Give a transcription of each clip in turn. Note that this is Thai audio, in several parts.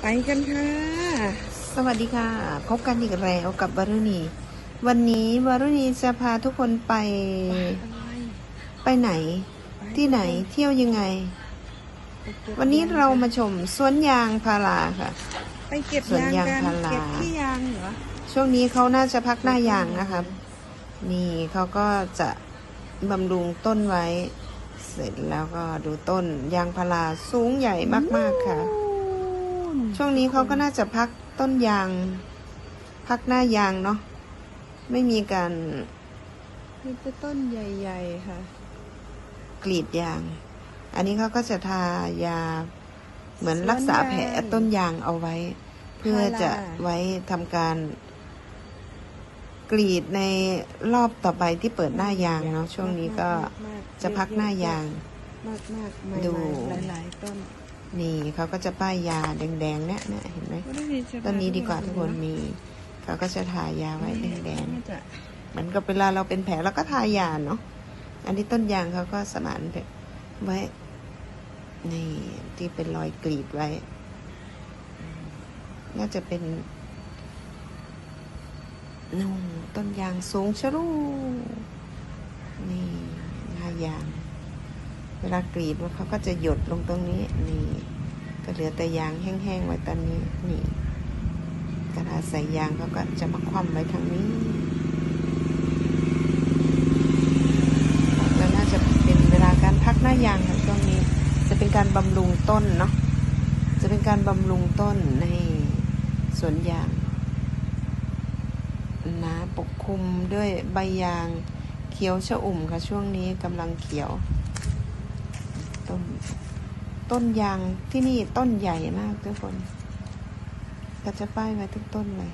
ไปกันค่ะ สวัสดีค่ะ พบกันอีกแล้วกับวารุณี วันนี้วารุณีจะพาทุกคนไป ไปไหน ที่ไหนเที่ยวยังไง วันนี้เรามาชมสวนยางพาราค่ะ ไปเก็บสวนยางยางกันพาราเก็บที่ยางเหรอ ช่วงนี้เขาน่าจะพักหน้ายางนะครับนี่เขาก็จะบำรุงต้นไว้ เสร็จแล้วก็ดูต้นยางพาราสูงใหญ่มากๆค่ะ ช่วงนี้เขาก็น่าจะพักต้นยาง พักหน้ายางเนาะไม่มีการมีแต่ต้นใหญ่ ๆ ค่ะ กรีดยาง อันนี้เขาก็จะทายา เหมือนรักษาแผลสวนยางต้นยางเอาไว้ เพื่อจะพาราไว้ทำการ กรีดในรอบต่อไปที่เปิดหน้ายางเนาะช่วงนี้ก็มากๆจะพักหน้ายาง มากมากๆใหม่ๆดูหลายๆต้น นี่เขาก็จะป้ายยาแดงๆเนี่ยเนี่ยเห็นไหมก็ได้ดีจะต้นนี้ดีกว่าทุกคนมีเขาก็จะทายาไว้แดงๆน่าจะเหมือนกับเวลาเราเป็นแผลเราก็ทายาเนาะอันนี้ต้นยางเขาก็สมานแบบไว้นี่ที่เป็นรอยกรีดไว้ น่าจะเป็นนู่นต้นยางสูงชะลูนี่หน้ายาง เวลากรีดเขาก็จะหยดลงตรงนี้นี่ก็เหลือแต่ยางแห้งๆไว้ตอนนี้นี่กระดาษใส่ยางเขาก็จะมาคว่ำไว้ทางนี้แล้วน่าจะเป็นเวลาการพักหน้ายางค่ะช่วงนี้ จะเป็นการบำรุงต้นเนาะจะเป็นการบำรุงต้นในสวนยางนะปกคลุมด้วยใบยางเขียวชะอุ่มค่ะช่วงนี้กำลังเขียว ต้น ต้นยางที่นี่ต้นใหญ่มากทุกคนก็จะป้ายไว้ทุกต้นเลย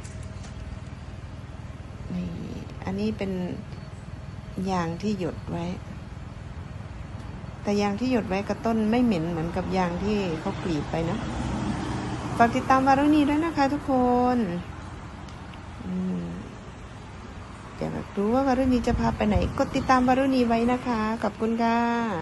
นี่อันนี้เป็นยางที่หยดไว้ แต่ยางที่หยดไว้กับต้นไม่เหม็นเหมือนกับยางที่เขากรีดไปนะฝากติดตามวารุณีด้วยนะคะทุกคนอืมอยากรู้ว่าวารุณีจะพาไปไหน กดติดตามวารุณีไว้นะคะ ขอบคุณค่ะ